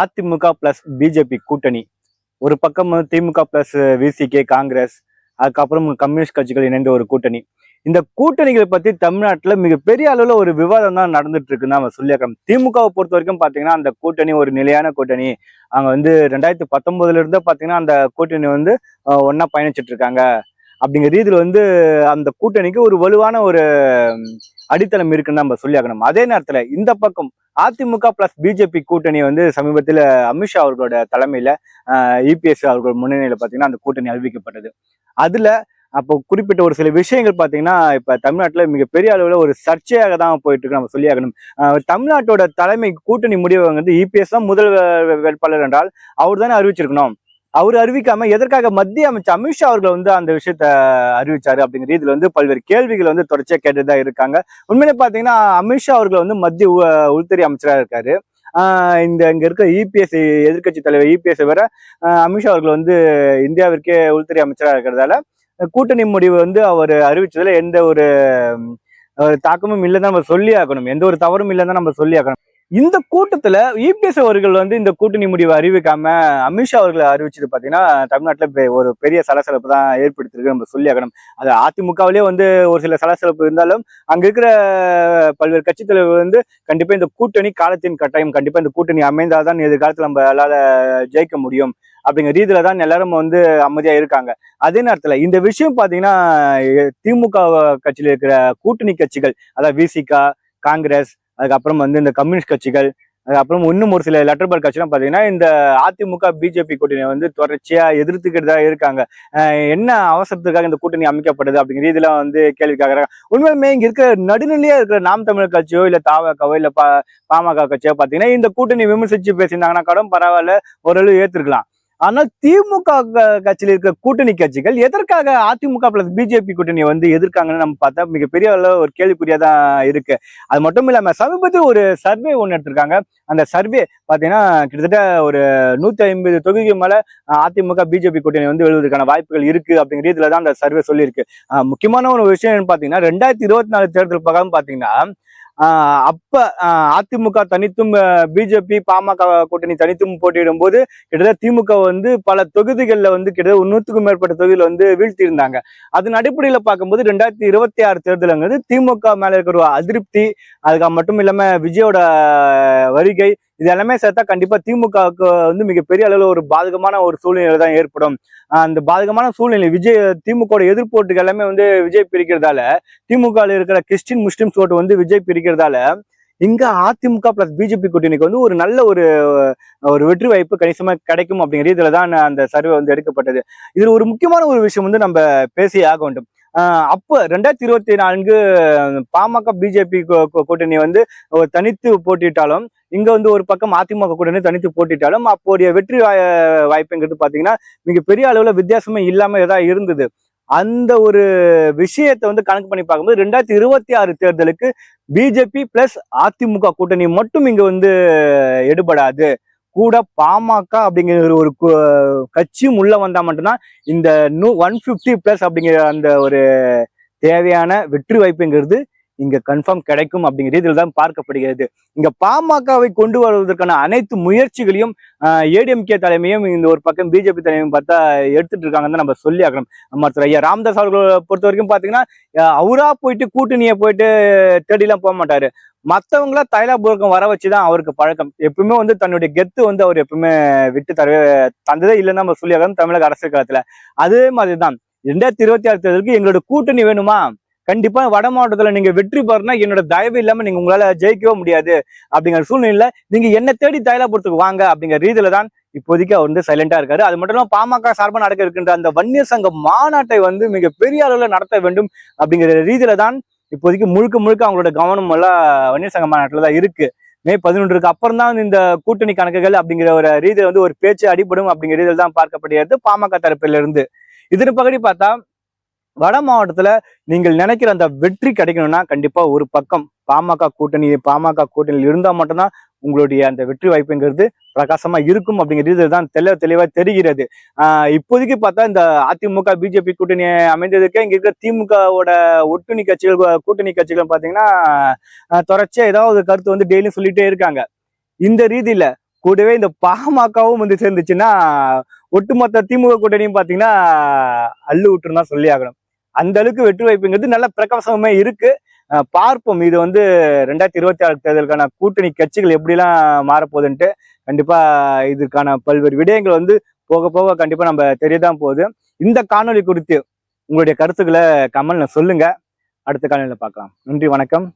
AIADMK plus BJP கூட்டணி. ஒரு பக்கம் வந்து திமுக பிளஸ் விசிகே காங்கிரஸ் அதுக்கப்புறம் கம்யூனிஸ்ட் கட்சிகள் இணைந்த ஒரு கூட்டணி. இந்த கூட்டணிகளை பத்தி தமிழ்நாட்டில் மிகப்பெரிய அளவில் ஒரு விவாதம் தான் நடந்துட்டு இருக்குன்னு நம்ம சொல்லியிருக்கோம் திமுகவை பொறுத்த வரைக்கும் பார்த்தீங்கன்னா அந்த கூட்டணி ஒரு நிலையான கூட்டணி. அங்கே வந்து ரெண்டாயிரத்தி பத்தொன்பதுல இருந்தே பார்த்தீங்கன்னா அந்த கூட்டணி வந்து ஒன்னா பயணிச்சுட்டு பயணிச்சிட்டு இருக்காங்க. அப்படிங்கிற ரீதியில் வந்து அந்த கூட்டணிக்கு ஒரு வலுவான ஒரு அடித்தளம் இருக்குன்னு நம்ம சொல்லியாக்கணும் அதே நேரத்தில் இந்த பக்கம் அதிமுக பிளஸ் பிஜேபி கூட்டணி வந்து சமீபத்தில் அமித்ஷா அவர்களோட தலைமையில் இபிஎஸ் அவர்கள் முன்னணியில் பார்த்தீங்கன்னா அந்த கூட்டணி அறிவிக்கப்பட்டது. அதில் அப்போ குறிப்பிட்ட ஒரு சில விஷயங்கள் பார்த்தீங்கன்னா இப்போ தமிழ்நாட்டில் மிகப்பெரிய அளவில் ஒரு சர்ச்சையாக தான் போயிட்டு இருக்கு நம்ம சொல்லி ஆகணும் தமிழ்நாட்டோட தலைமை கூட்டணி முடிவு வந்து இபிஎஸ் தான் முதல் வேட்பாளர் என்றால் அவர் தானே அறிவிச்சிருக்கணும். அவர் அறிவிக்காம எதற்காக மத்திய அமைச்சர் அமித்ஷா அவர்கள் வந்து அந்த விஷயத்த அறிவிச்சாரு அப்படிங்கிற இதுல வந்து பல்வேறு கேள்விகள் வந்து தொடர்ச்சியா கேட்டுதான் இருக்காங்க. உண்மையிலே பாத்தீங்கன்னா அமித்ஷா அவர்கள் வந்து மத்திய உ- உள்துறை அமைச்சரா இருக்காரு. ஆஹ் இந்த இங்க இருக்க இபிஎஸ் எதிர்க்கட்சி தலைவர் இபிஎஸ் வர அமித்ஷா அவர்கள் வந்து இந்தியாவிற்கே உள்துறை அமைச்சரா இருக்கிறதால கூட்டணி முடிவு வந்து அவர் அறிவிச்சதுல எந்த ஒரு ஒரு தாக்கமும் இல்லைன்னு நம்ம சொல்லி ஆகணும். எந்த ஒரு தவறும் இல்லைன்னு நம்ம சொல்லி ஆகணும். இந்த கூட்டத்துல இபிஎஸ் அவர்கள் வந்து இந்த கூட்டணி முடிவை அறிவிக்காம அமித்ஷா அவர்களை அறிவிச்சது பாத்தீங்கன்னா தமிழ்நாட்டுல ஒரு பெரிய சலசலப்பு தான் ஏற்படுத்திருக்கு நம்ம சொல்லி ஆகணும். அது அதிமுகவிலே வந்து ஒரு சில சலசலப்பு இருந்தாலும் அங்க இருக்கிற பல்வேறு கட்சி தலைவர் வந்து கண்டிப்பா இந்த கூட்டணி காலத்தின் கட்டாயம் கண்டிப்பா இந்த கூட்டணி அமைந்தாதான் எதிர்காலத்துல நம்மளால ஜெயிக்க முடியும் அப்படிங்கிற ரீதியில தான் எல்லாரும் வந்து அமைதியா இருக்காங்க. அதே நேரத்துல இந்த விஷயம் பாத்தீங்கன்னா திமுக கட்சியில இருக்கிற கூட்டணி கட்சிகள் அதாவது விசிகா காங்கிரஸ் அதுக்கப்புறம் வந்து இந்த கம்யூனிஸ்ட் கட்சிகள் அதுக்கப்புறம் இன்னும் ஒரு சில லெட்டர் பேர் கட்சிலாம் பார்த்தீங்கன்னா இந்த அதிமுக பிஜேபி கூட்டணியை வந்து தொடர்ச்சியாக எதிர்த்துக்கிட்டு தான் இருக்காங்க என்ன அவசரத்துக்காக இந்த கூட்டணி அமைக்கப்படுது அப்படிங்கிற இதெல்லாம் வந்து கேள்வி கேட்குறாங்க உண்மையுமே இங்கே இருக்கிற நடுநிலையாக இருக்கிற நாம் தமிழர் கட்சியோ இல்லை தாவகவோ இல்லை பா பாமக கட்சியோ பார்த்தீங்கன்னா இந்த கூட்டணி விமர்சித்து பேசியிருந்தாங்கன்னா கூட பரவாயில்ல ஓரளவு ஏற்றுக்கலாம் ஆனால் திமுக கட்சியில் இருக்க கூட்டணி கட்சிகள் எதற்காக அதிமுக பிளஸ் பிஜேபி கூட்டணியை வந்து எதிர்க்காங்கன்னு நம்ம பார்த்தா மிகப்பெரிய அளவு ஒரு கேள்விக்குறியா தான் இருக்கு. அது மட்டும் இல்லாம சமீபத்தில் ஒரு சர்வே ஒன்று எடுத்திருக்காங்க. அந்த சர்வே பார்த்தீங்கன்னா கிட்டத்தட்ட ஒரு நூத்தி ஐம்பது தொகுதிக்கு மேல அதிமுக பிஜேபி கூட்டணி வந்து எழுதுவதற்கான வாய்ப்புகள் இருக்கு அப்படிங்கிற இதுல தான் அந்த சர்வே சொல்லியிருக்கு. முக்கியமான ஒரு விஷயம் என்ன பாத்தீங்கன்னா ரெண்டாயிரத்தி இருபத்தி நாலு தேர்தல் பக்கம் பாத்தீங்கன்னா அப்ப அதிமுக தனித்தும் பிஜேபி பாமக கூட்டணி தனித்தும் போட்டியிடும் போது கிட்டத்தட்ட திமுக வந்து பல தொகுதிகளில் வந்து கிட்டத்தட்ட நூற்றுக்கும் மேற்பட்ட தொகுதியில் வந்து வீழ்த்தியிருந்தாங்க. அதன் அடிப்படையில் பார்க்கும்போது ரெண்டாயிரத்தி இருபத்தி ஆறு தேர்தலுங்கிறது திமுக மேல இருக்கிற ஒரு அதிருப்தி அதுக்கு மட்டும் இல்லாம விஜயோட வருகை இது எல்லாமே சேர்த்தா கண்டிப்பா திமுகவுக்கு வந்து மிகப்பெரிய அளவில் ஒரு பாதகமான ஒரு சூழ்நிலை தான் ஏற்படும். அந்த பாதகமான சூழ்நிலை விஜய் திமுக எதிர்ப்பு எல்லாமே வந்து விஜய் பிரிக்கிறதால திமுக இருக்கிற கிறிஸ்டின் முஸ்லிம்ஸ் ஓட்டு வந்து விஜய் பிரிக்க இருக்கிறதால இங்க அதிமுக பிளஸ் பிஜேபி கூட்டணிக்கு வந்து ஒரு நல்ல ஒரு ஒரு வெற்றி வாய்ப்பு கணிசமா கிடைக்கும் அப்படிங்கிற இதுல தான் அந்த சர்வே வந்து எடுக்கப்பட்டது. இதுல ஒரு முக்கியமான ஒரு விஷயம் வந்து நம்ம பேசி ஆக வேண்டும். ஆஹ் அப்ப ரெண்டாயிரத்தி இருபத்தி நான்கு பாமக பிஜேபி கூட்டணி வந்து தனித்து போட்டிட்டாலும் இங்க வந்து ஒரு பக்கம் அதிமுக கூட்டணி தனித்து போட்டிட்டாலும் அப்போடைய வெற்றி வாய்- வாய்ப்புங்கிறது பாத்தீங்கன்னா மிக பெரிய அளவுல வித்தியாசமே இல்லாம ஏதாவது இருந்தது. அந்த ஒரு விஷயத்தை வந்து கணக்கு பண்ணி பார்க்கும்போது ரெண்டாயிரத்தி இருபத்தி ஆறு தேர்தலுக்கு பிஜேபி பிளஸ் அதிமுக கூட்டணி மட்டும் இங்க வந்து எடுபடாது. கூட பாமக அப்படிங்கிற ஒரு கு- கட்சியும் உள்ள வந்தா மட்டும்தான் இந்த நூ ஒன் பிப்டி பிளஸ் அப்படிங்கிற அந்த ஒரு தேவையான வெற்றி வாய்ப்புங்கிறது இங்க கன்ஃபார்ம் கிடைக்கும் அப்படிங்கிற ரீதியில் தான் பார்க்கப்படுகிறது. இங்க பாமகவை கொண்டு வருவதற்கான அனைத்து முயற்சிகளையும் ஏடிஎம்கே தலைமையும் இந்த ஒரு பக்கம் பிஜேபி தலைமையும் பார்த்தா எடுத்துட்டு இருக்காங்கன்னு தான் நம்ம சொல்லி ஆகணும். மருத்துவர் ஐயா ராமதாஸ் அவர்களை பொறுத்த வரைக்கும் பாத்தீங்கன்னா அவரா போயிட்டு கூட்டணியை போயிட்டு தேடிலாம் போக மாட்டாரு. மற்றவங்கள தைலாபுரம் வர வச்சுதான் அவருக்கு பழக்கம். எப்பவுமே வந்து தன்னுடைய கெத்து வந்து அவர் எப்பவுமே விட்டு தரவே தந்ததே இல்லைன்னு நம்ம சொல்லி ஆகணும் தமிழக அரசியல் காலத்துல அதே மாதிரிதான் ரெண்டாயிரத்தி இருபத்தி ஆறு தேர்தலுக்கு எங்களோட கூட்டணி வேணுமா? கண்டிப்பா வட மாவட்டத்துல நீங்க வெற்றி பெறனா என்னோட தயவு இல்லாம நீங்க உங்களால ஜெயிக்கவே முடியாது அப்படிங்கிற சூழ்நிலையில நீங்க என்ன தேடி தைலாபுரத்துக்கு வாங்க அப்படிங்கிற ரீதியில தான் இப்போதைக்கு அவர் வந்து சைலண்டா இருக்காரு. அது மட்டும் இல்லாம பாமக சார்பாக நடக்க இருக்கின்ற அந்த வன்னியர் சங்க மாநாட்டை வந்து மிக பெரிய அளவுல நடத்த வேண்டும் அப்படிங்கிற ரீதியில தான் இப்போதைக்கு முழுக்க முழுக்க அவங்களோட கவனம் எல்லாம் வன்னியர் சங்க மாநாட்டில் தான் இருக்கு. மே பதினொன்றுக்கு அப்புறம் தான் இந்த கூட்டணி கணக்குகள் அப்படிங்கிற ஒரு ரீதியில வந்து ஒரு பேச்சு அடிபடும் அப்படிங்கிற ரீதியில் தான் பார்க்கப்படுகிறது பாமக தரப்பிலிருந்து. இதன் பகுதி பார்த்தா வட மாவட்டத்துல நீங்கள் நினைக்கிற அந்த வெற்றி கிடைக்கணும்னா கண்டிப்பா ஒரு பக்கம் பாமக கூட்டணி பாமக கூட்டணியில் இருந்தா மட்டும்தான் உங்களுடைய அந்த வெற்றி வாய்ப்புங்கிறது பிரகாசமா இருக்கும் அப்படிங்கிறது தான் தெளிவ தெளிவா தெரிகிறது. ஆஹ் இப்போதைக்கு பார்த்தா இந்த அதிமுக பிஜேபி கூட்டணி அமைந்ததுக்கே இங்க இருக்கிற திமுகவோட ஒட்டுணி கட்சிகள் கூட்டணி கட்சிகள் பாத்தீங்கன்னா தொடர்ச்சியா ஏதாவது ஒரு கருத்து வந்து டெய்லியும் சொல்லிட்டே இருக்காங்க. இந்த ரீதியில கூடவே இந்த பாமகவும் வந்து சேர்ந்துச்சுன்னா ஒட்டுமொத்த திமுக கூட்டணியும் பாத்தீங்கன்னா அள்ளு விட்டுருந்தான் சொல்லி ஆகணும் அந்த அளவுக்கு வெற்றி வாய்ப்புங்கிறது நல்ல பிரகாசமே இருக்கு. பார்ப்போம். இது வந்து ரெண்டாயிரத்தி இருபத்தி ஆறு தேர்தலுக்கான கூட்டணி கட்சிகள் எப்படிலாம் மாறப்போகுதுன்ட்டு கண்டிப்பா இதுக்கான பல்வேறு விடயங்கள் வந்து போக போக கண்டிப்பா நம்ம தெரியதான் போகுது. இந்த காணொளி குறித்து உங்களுடைய கருத்துக்களை கமல்ல சொல்லுங்க. அடுத்த காணொலியில் பார்க்கலாம். நன்றி வணக்கம்.